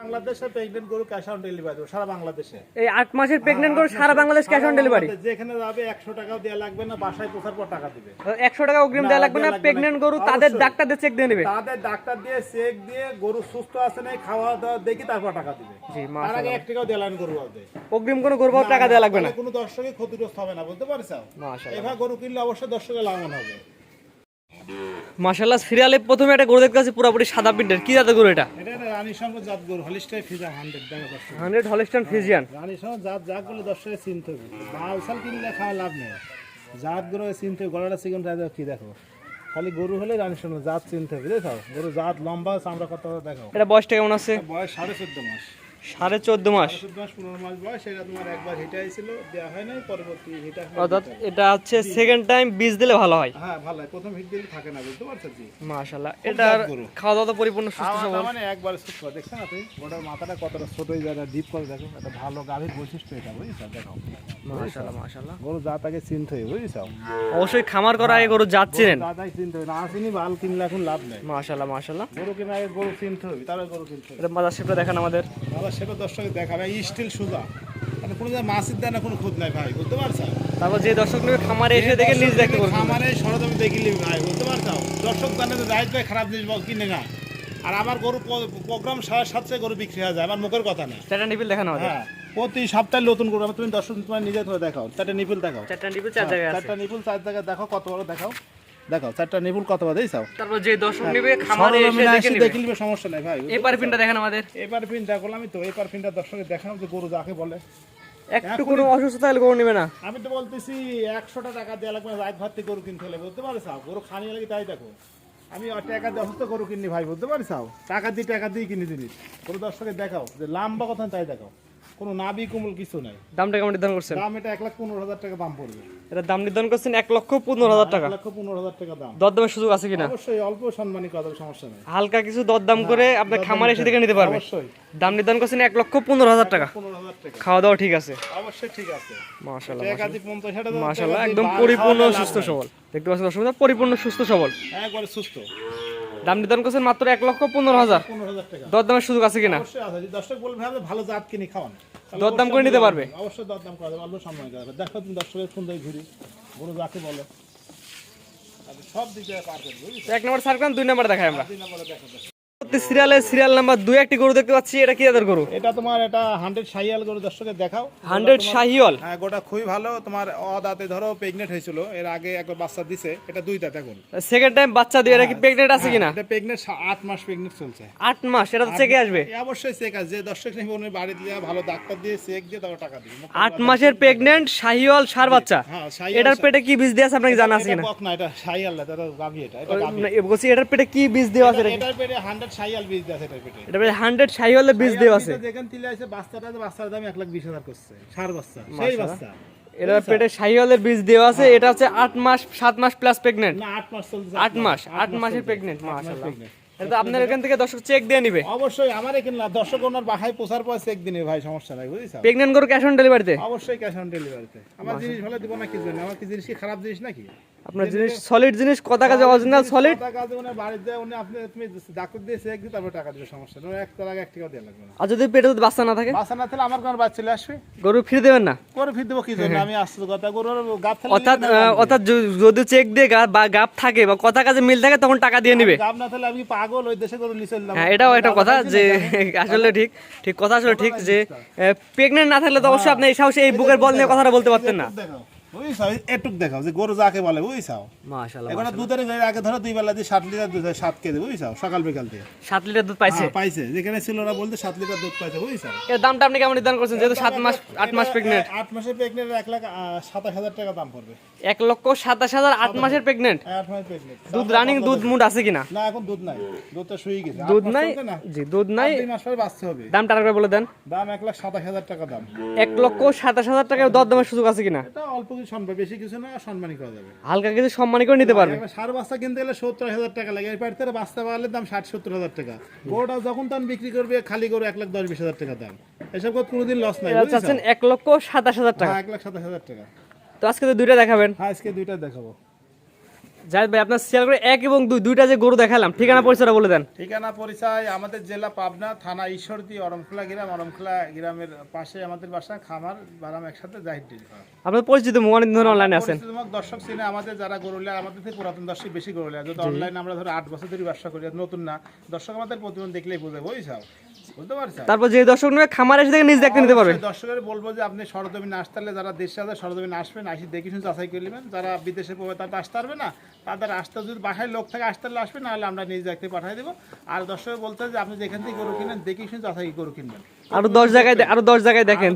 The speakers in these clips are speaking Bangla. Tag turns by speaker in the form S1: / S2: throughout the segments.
S1: বাংলাদেশে প্রেগনেন্ট গরু ক্যাশ অন ডেলিভারি সারা বাংলাদেশে।
S2: এই আট মাসের প্রেগনেন্ট করে সারা বাংলাদেশ ক্যাশ অন ডেলিভারি
S1: যেখানে যাবে একশো টাকাও দেওয়া লাগবে না বাসায় পৌঁছার পর টাকা দিবে।
S2: একশো টাকা অগ্রিম
S1: না,
S2: না
S1: দেয়া লাগবে না।
S2: গরু তাদের ডাক্তার দিয়ে চেক দিয়ে নেবে।
S1: তাদের ডাক্তার দিয়ে চেক দিয়ে গরু সুস্থ আছে নাই খাওয়া দাওয়া দেখি তারপর টাকা দিবে।
S2: জি
S1: তার আগে এক টাকাও দেওয়া লাগবে গরু হবে
S2: অগ্রিম কোনো গরু টাকা দেওয়া লাগবে না।
S1: কোনো দর্শকই ক্ষতিগ্রস্ত হবে না বুঝতে পারছ
S2: মাশাআল্লাহ।
S1: এবার গরু কিনলে অবশ্যই দর্শকের লাভবান হবে।
S2: মাশাআল্লাহ সিরিয়ালে প্রথমে একটা গরু দেখতে পাচ্ছি পুরোপুরি সাদা প্রিন্টের। কি জাতের গরু এটা?
S1: এটা রানী সঙ্গ জাত গরু হলিস্টাই ফিজা হান্ড্রেড টাকা দর্শক
S2: হান্ড্রেড হলিস্টান ফিজিয়ান।
S1: রানী সঙ্গ জাত চিনতে হবে। মাল সাল কিনলে খাওয়া লাভ নেই। জাত গরু চিনতে গলাটা চিকন রাজা কি দেখো? খালি গরু হলে রানী জাত চিনতে হবে দেখো গরু জাত লম্বা চামড়া কত দেখো।
S2: এটা বয়সটা কেমন আছে?
S1: বয়স সাড়ে চোদ্দ মাস।
S2: সাড়ে চোদ্দ মাস।
S1: মাস পনেরো মাস বয়স এটা তোমার একবার হিটা হয়েছিল দেওয়া হয় নাই পরবর্তী হিটা
S2: অর্থাৎ এটা হচ্ছে সেকেন্ড টাইম বীজ দিলে ভালো হয়।
S1: হ্যাঁ ভালো হয়। প্রথম হিট দিলে থাকে না বুঝতে পারছ জি?
S2: মাশাআল্লাহ। এটার খাওয়া দাওয়া পরিপূর্ণ সুস্থ সবল।
S1: মানে একবারে সুস্থ দেখছেন আপনি? মাথাটা কতটা ছোট হয়ে যায় ডিপ করে দেখো এটা ভালো গাভীর বৈশিষ্ট্য এটা বুঝছ? দেখো।
S2: মাশাআল্লাহ
S1: গরু চিনতে হবে বুঝছ?
S2: অবশ্যই খামার করা আগে গরু
S1: চিনতে হবে না চিনি ভালো কিনলে এখন লাভ নেই।
S2: মাশাআল্লাহ মাশাআল্লাহ।
S1: গরু কিনে আগে গরু চিনতে হবে তারপরে গরু কিনতে হবে।
S2: এটা মাদার শেপটা দেখান আমাদের।
S1: আবার সেটা দর্শকে দেখাবে। স্টিল সুদা মানে কোনো মাছের কোনো খুদ নাই ভাই বুঝতে পারছ
S2: তারপর যে দর্শক নেবে খামারে এসে দেখে নিজ দেখতে করবে
S1: খামারে সরজমি দেখিলি ভাই বুঝতে পারছ দর্শক জানে যে রাইট ভাই খারাপ জিনিস কিনে না। আর আমার গরু প্রোগ্রাম সাড়ে সাতশো গরু বিক্রি হয়ে যায় আমার মুখের কথা না।
S2: চারটা নিপিল দেখান আমাদের
S1: হ্যাঁ প্রতি সপ্তাহে নতুন গরু তুমি দর্শক তোমার নিজে ধরে দেখাও। চারটা নিপুল দেখাও।
S2: চারটা নিপিল চার জায়গায়
S1: চারটা নিপুল চার জায়গায় দেখো কত বড় দেখাও। দেখাও চারটা কত
S2: তারপর যে দর্শক নেবে খামারে এসে দেখে নেবে।
S1: দেখে নিবে সমস্যা নাই ভাই।
S2: এই পারফিনটা দেখেন আমাদের।
S1: দেখলাম আমি তো পিনটা দর্শকের দেখালাম যে গরু যাকে বলে।
S2: একটু কোনো অসুস্থতা হলে গরু নেবে না।
S1: আমি তো বলতেছি একশোটা টাকা দেওয়া লাগবে না, রাত গরু কিনতে হলে বুঝতে পারিস গরু খানি লাগে তাই দেখো। আমি টাকা দিয়ে অসুস্থ গরু কিনি ভাই বুঝতে পারিস টাকা দিয়ে টাকা দিয়ে কিনে জিনিস। গরু দর্শকের দেখাও যে লম্বা কথা তাই দেখাও। কোনো নাবি কুমল কিছু নাই।
S2: দামটা কেমন নির্ধারণ করছেন?
S1: দাম এটা এক লাখ পনেরো হাজার টাকা দাম পড়বে।
S2: এটা দাম নির্ধারণ করছেন এক লক্ষ পনেরো হাজার টাকা।
S1: লক্ষ পনেরো হাজার টাকা দাম।
S2: দরদামের সুযোগ আছে কিনা?
S1: অবশ্যই অল্প সম্মানী কথা সমস্যা নেই।
S2: হালকা কিছু দরদাম করে আপনার খামারে এসে দেখে নিতে পারবে।
S1: অবশ্যই।
S2: দাম নির্ধারণ করছেন এক লক্ষ পনেরো হাজার টাকা।
S1: পনেরো হাজার টাকা।
S2: খাওয়া দাওয়া ঠিক আছে।
S1: অবশ্যই ঠিক আছে। টাকা দিয়ে
S2: একদম পরিপূর্ণ সুস্থ সবল। দেখতে পাচ্ছেন বন্ধুরা, পরিপূর্ণ সুস্থ সবল।
S1: একবারে সুস্থ।
S2: দাম নির্ধারণ করছেন মাত্র এক লক্ষ পনেরো হাজার। দরদামের সুযোগ আছে কিনা?
S1: দর্শক বলবে ভালো জাত কিনে খাওয়ান।
S2: দরদাম করে নিতে পারবে?
S1: অবশ্যই দরদাম করা যাবে অল্প সম্মান করা যাবে। দেখো তুমি দর্শকের ফোন দিয়ে ঘুরি। গরু যাকে বলে। সব দিকে পার করবে
S2: এক নম্বর সার্কান দুই নম্বর দেখায় আমরা।
S1: দেখো।
S2: সিরিয়ালের সিরিয়াল নাম্বার দুই একটি গরু দেখতে পাচ্ছি এটা কি তাদের গরু?
S1: এটা তোমার এটা হান্ড্রেড সাইয়াল গরু দর্শকের দেখাও।
S2: হান্ড্রেড শাহিওল
S1: হ্যাঁ গোটা খুবই ভালো। তোমার অদাতে ধরো প্রেগনেন্ট হয়েছিল এর আগে একবার বাচ্চা দিছে এটা দুই দাঁত এখন।
S2: সেকেন্ড টাইম বাচ্চা দিয়ে এটা কি প্রেগনেন্ট আছে কিনা?
S1: এটা প্রেগনেন্ট আট মাস প্রেগনেন্ট চলছে।
S2: আট মাস এটা তো চেকে আসবে।
S1: অবশ্যই চেক আছে যে দর্শক নেবে উনি বাড়িতে দিয়ে ভালো ডাক্তার দিয়ে চেক দিয়ে তারপর টাকা দিবে।
S2: আট মাসের প্রেগনেন্ট শাহিওল সার বাচ্চা।
S1: হ্যাঁ
S2: এটার পেটে কি বীজ দেওয়া আছে আপনাকে জানা আছে কিনা?
S1: না এটা না এটা গাভী এটা এটা গাভী।
S2: এটার পেটে কি বীজ দেওয়া আছে
S1: এটার পেটে হান্ড্রেড সাইয়াল বীজ আছে পেটে
S2: এটা পেটে বীজ দেওয়া আছে।
S1: যেখান থেকে আছে বাচ্চাটা বাচ্চার দাম এক লাখ বিশ হাজার করছে। সার বাচ্চা সেই বাচ্চা।
S2: এটার পেটে শাহিওলের বীজ দেওয়া আছে এটা হচ্ছে আট মাস সাত মাস প্লাস
S1: না আট মাস চলছে
S2: আট মাস আট মাসের মাশাআল্লাহ। এটা তো আপনার এখান থেকে দর্শক চেক দিয়ে নিবে।
S1: অবশ্যই আমার এখানে না দর্শক ওনার বাসায় পোষার পর চেক দিনে ভাই সমস্যা নাই বুঝিস
S2: প্রেগনেন্ট গরু ক্যাশ অন ডেলিভারিতে
S1: অবশ্যই ক্যাশ অন ডেলিভারিতে আমার জিনিস ভালো দিব না কি জন্য আমার কি জিনিস কি খারাপ জিনিস নাকি?
S2: আপনার জিনিস সলিড জিনিস কথা কাজে অরিজিনাল সলিড
S1: টাকা কাজে উনি বাড়িতে উনি আপনি তুমি ডাক্তার দিয়ে চেক দিয়ে তারপর টাকা দিবে সমস্যা নেই। এক এক টাকা লাগবে না।
S2: আর যদি পেটে যদি বাচ্চা না থাকে?
S1: বাসা না থাকলে আমার কোনো বাচ্চা চলে আসবে?
S2: গরু ফিরে দেবেন না?
S1: গরু ফির দেবো কি জন্য? আমি আসতে কথা গরুর গাছ থাকলে
S2: অর্থাৎ অর্থাৎ যদি চেক দিয়ে গা- বা গাপ থাকে বা কথা কাজে মিল থাকে তখন টাকা দিয়ে নিবে।
S1: গাব না থাকলে আমি পাগল? ওই দেশে গরু নিচে
S2: হ্যাঁ এটাও একটা কথা যে আসলে ঠিক ঠিক কথা আসলে ঠিক যে প্রেগনেন্ট না থাকলে তো অবশ্যই আপনি এই সাহসে এই বুকের বল নিয়ে কথাটা বলতে পারতেন না।
S1: দেখাও এটুক দেখাও যে গরু যাকে বলে বুঝিস
S2: মাশাআল্লাহ
S1: এখন দুধের আগে ধরো দুই বেলা দিয়ে সাত লিটার দুধ হয়, কেজি বুঝিস সকাল বিকাল দিয়ে।
S2: সাত লিটার দুধ পাইছে?
S1: পাইছে। যেখানে ছিল ওরা বলতে সাত লিটার দুধ পাইছে বুঝিস
S2: এর দামটা আপনি কেমন নির্ধারণ করছেন? যেহেতু সাত মাস আট মাস প্রেগনেন্ট
S1: আট মাসের লাখ টাকা দাম পড়বে।
S2: লক্ষ মাসের
S1: মাসের
S2: দুধ রানিং দুধ মুড আছে কিনা?
S1: না এখন দুধ নাই। দুধটা শুয়ে গেছে।
S2: দুধ নাই? জি দুধ নাই।
S1: মাস পরে বাঁচতে হবে।
S2: দামটা আরেকবার বলে দেন।
S1: দাম এক লাখ সাতাশ হাজার টাকা দাম।
S2: লক্ষ সাতাশ হাজার টাকায় দর দামের সুযোগ আছে কিনা?
S1: এটা অল্প কিছু সম্ভব বেশি কিছু না সম্মানই করা যাবে।
S2: হালকা কিছু সম্মানী করে নিতে পারবে।
S1: সার বাচ্চা কিনতে গেলে সত্তর হাজার টাকা লাগে এর বাড়িতে বাচ্চা পাওয়ালে দাম ষাট সত্তর হাজার টাকা। গরুটা যখন তখন বিক্রি করবে খালি গরু এক লাখ দশ বিশ হাজার টাকা দাম। এসব কথা কোনোদিন লস নাই
S2: এরা
S1: বুঝেছ?
S2: চাচ্ছেন এক লক্ষ সাতাশ হাজার টাকা।
S1: হ্যাঁ এক লাখ সাতাশ হাজার টাকা।
S2: তো আজকে তো দুইটা দেখাবেন।
S1: হ্যাঁ আজকে দুইটা দেখাবো।
S2: জাহিদ ভাই আপনার শেয়ার করে এক এবং দুই দুইটা যে গরু দেখালাম ঠিকানা পরিচয়টা বলে দেন।
S1: ঠিকানা পরিচয় আমাদের জেলা পাবনা থানা ঈশ্বরদী অরমখোলা গ্রাম অরমখোলা গ্রামের পাশে আমাদের বাসা খামার বারাম একসাথে জাহিদ ফার্ম।
S2: আপনার পরিচিত অনেক ধরনের অনলাইনে আছেন।
S1: দর্শক সিনে আমাদের যারা গরুলিয়া আমাদের থেকে পুরাতন দর্শক বেশি গরুলিয়া যদি অনলাইনে আমরা ধরো আট বছর ধরে ব্যবসা করি নতুন না। দর্শক আমাদের প্রতিদিন দেখলেই বুঝে বুঝছাও
S2: তারপর যে দর্শক নেবে খামার এসে থেকে নিজ দেখতে নিতে পারবেন
S1: অবশ্যই দর্শকের বলব যে আপনি সরজমিনে আসতে হলে যারা দেশে আছে সরজমিনে আসবেন আসি দেখি শুনে যাচাই করে নেবেন। যারা বিদেশে পড়বে তারা আসতে পারবে না। তাদের আসতে যদি বাসায় লোক থেকে আসতে হলে আসবে নাহলে আমরা নিজ দেখতে পাঠিয়ে দেবো। আর দর্শকের বলতে যে আপনি যেখান থেকে গরু কিনেন দেখি শুনে যাচাই গরু কিনবেন।
S2: আরও দশ জায়গায় আরও দশ জায়গায় দেখেন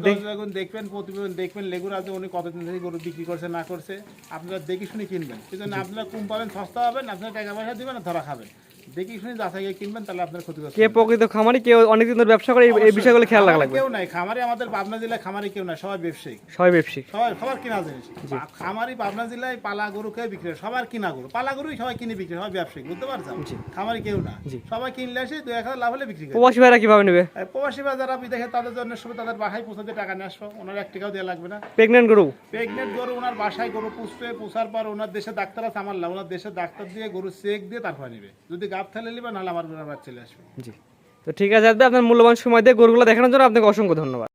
S1: দেখবেন প্রতিবেদন দেখবেন লেগুর আছে উনি কতদিন থেকে গরু বিক্রি করছে না করছে আপনারা দেখি শুনে কিনবেন। কিন্তু আপনারা কম পাবেন সস্তা পাবেন আপনারা টাকা পয়সা দিবেন ধরা খাবেন। দেখি শুনে যাচাই করে কিনবেন তাহলে আপনার ক্ষতিগ্রস্ত
S2: কে প্রকৃত খামারি কেউ অনেকদিন ধরে ব্যবসা করে এই- এই বিষয়গুলো খেয়াল রাখা লাগবে।
S1: কেউ নাই খামারে আমাদের পাবনা জেলায় খামারে কেউ নাই সবাই ব্যবসায়ী।
S2: সবাই ব্যবসায়িক
S1: সবাই সবার কিনা জিনিস। খামারি পাবনা জেলায় পালা গরু খেয়ে বিক্রি সবার কিনা গরু। পালা গরুই সবাই কিনে বিক্রি সবাই ব্যবসায়ী বুঝতে পারছেন? খামারি কেউ না। সবাই কিনলে আসে দু এক লাভ হলে বিক্রি করে।
S2: প্রবাসী ভাইরা কীভাবে নেবে?
S1: প্রবাসী যারা বিদেশে তাদের জন্য তাদের বাসায় পৌঁছাতে টাকা নিয়ে আসব। ওনার এক টাকাও দেওয়া লাগবে না।
S2: প্রেগনেন্ট গরু?
S1: প্রেগনেন্ট গরু ওনার বাসায় গরু পুষবে পুষার পর ওনার দেশে ডাক্তার আছে আমার লাভ ওনার দেশে ডাক্তার দিয়ে গরু চেক দিয়ে তারপর নেবে। যদি চলে আসবে।
S2: জি। তো ঠিক আছে, আপনার মূল্যবান সময় দিয়ে গরুগুলো দেখানোর জন্য আপনাকে অসংখ্য ধন্যবাদ।